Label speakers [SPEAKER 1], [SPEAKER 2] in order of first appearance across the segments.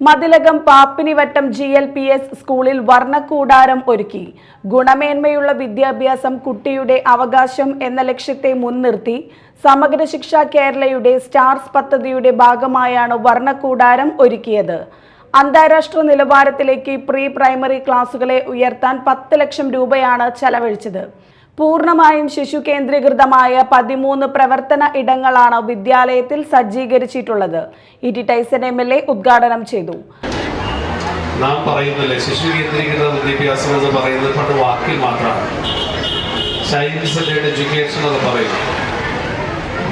[SPEAKER 1] Mathilakam Pappinivattam G L P S സ്കൂളിൽ വർണക്കൂടാരം ഒരുക്കി. ഗുണമേന്മയുള്ള വിദ്യാഭ്യാസം കുട്ടിയുടെ അവകാശം എന്ന ലക്ഷ്യത്തെ മുൻനിർത്തി സമഗ്ര ശിക്ഷ കേരളയുടെ സ്റ്റാർസ് പദ്ധതിയുടെ ഭാഗമായാണ് വർണക്കൂടാരം ഒരുക്കിയത്. അന്താരാഷ്ട്ര നിലവാരത്തിലേക്ക് പ്രീ പ്രൈമറി ക്ലാസുകളെ ഉയർത്താൻ പത്ത് ലക്ഷം രൂപയാണ് ചെലവഴിച്ചത്. പൂർണമായും ശിശു കേന്ദ്രീകൃതമായ പതിമൂന്ന് പ്രവർത്തന ഇടങ്ങളാണ് വിദ്യാലയത്തിൽ സജ്ജീകരിച്ചിട്ടുള്ളത്. E T Tyson M L A ഉദ്ഘാടനം ചെയ്തു.
[SPEAKER 2] നാം പറയുന്നില്ലേ ശിശു കേന്ദ്രീകൃത വിദ്യാഭ്യാസം എന്ന് പറയുന്നത് പണ്ട് വാക്കിൽ മാത്രമാണ്. സയൻസ് ആൻഡ് എഡ്യൂക്കേഷൻ എന്ന് പറയും.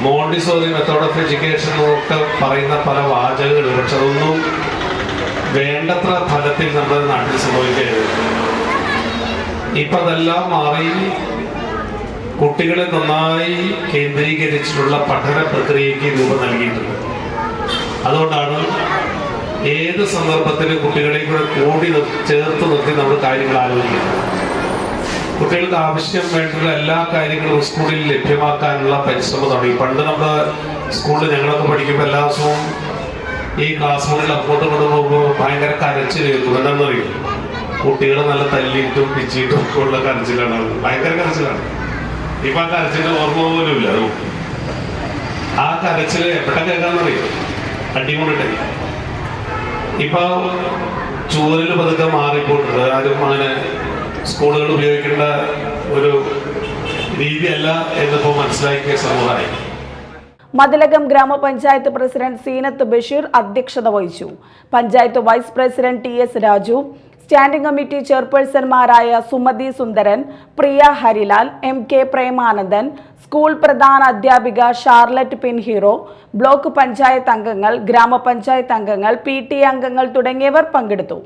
[SPEAKER 2] മോണ്ടിസോറി മെത്തേഡ് ഓഫ് എഡ്യൂക്കേഷൻ എന്നൊക്കെ പറയുന്ന പല വാചകങ്ങൾ പക്ഷെ അതൊന്നും വേണ്ടത്ര ഫലത്തിൽ നമ്മുടെ നാട്ടിൽ സംഭവിക്കരുത്. ഇപ്പൊ മാറി കുട്ടികളെ നന്നായി കേന്ദ്രീകരിച്ചിട്ടുള്ള പഠന പ്രക്രിയയ്ക്ക് രൂപം നൽകിയിട്ടുണ്ട്. അതുകൊണ്ടാണ് ഏത് സന്ദർഭത്തിലും കുട്ടികളെ കൂടെ കൂടി ചേർത്ത് നിർത്തി നമ്മൾ കാര്യങ്ങൾ ആലോചിക്കുന്നത്. കുട്ടികൾക്ക് ആവശ്യം വേണ്ടിയുള്ള എല്ലാ കാര്യങ്ങളും സ്കൂളിൽ ലഭ്യമാക്കാനുള്ള പരിശ്രമം തുടങ്ങി. പണ്ട് നമ്മുടെ സ്കൂളിൽ ഞങ്ങളൊക്കെ പഠിക്കുമ്പോൾ എല്ലാ ദിവസവും ഈ ക്ലാസ് മുറിയിൽ അപ്പോട്ട് കൊണ്ട് പോകുമ്പോൾ ഭയങ്കര കരച്ചിൽ കേൾക്കും എന്താണെന്നറിയും കുട്ടികൾ നല്ല തല്ലിയിട്ടും പിച്ചിയിട്ടും ഒക്കെ ഉള്ള കരച്ചിലാണ്. ഭയങ്കര കരച്ചിലാണ്. ഇപ്പൊ ആ കരച്ചിന്റെ ഓർമ്മ പോലുമില്ല നമുക്ക് ആ കരച്ചിൽ എപ്പോഴാ കേൾക്കാന്നറിയോ അടിമുറിട്ടെ ഇപ്പൊ ചൂരൽ പതുക്കെ മാറിപ്പോയിട്ടുണ്ട് ആരും അങ്ങനെ സ്കൂളുകൾ ഉപയോഗിക്കേണ്ട ഒരു രീതിയല്ല എന്നിപ്പോ മനസ്സിലാക്കിയ സമുദായം.
[SPEAKER 1] മതിലകം ഗ്രാമപഞ്ചായത്ത് പ്രസിഡന്റ് സീനത്ത് ബഷീർ അധ്യക്ഷത വഹിച്ചു. Panchayat vice president T S Raju standing committee ചെയർപേഴ്സൺമാരായ Sumathi Sundaran Priya Harilal M K Premanandan school പ്രധാന അധ്യാപിക ഷാർലറ്റ് പിൻഹീറോ ബ്ലോക്ക് പഞ്ചായത്ത് അംഗങ്ങൾ ഗ്രാമപഞ്ചായത്ത് അംഗങ്ങൾ പി ടി അംഗങ്ങൾ തുടങ്ങിയവർ പങ്കെടുത്തു.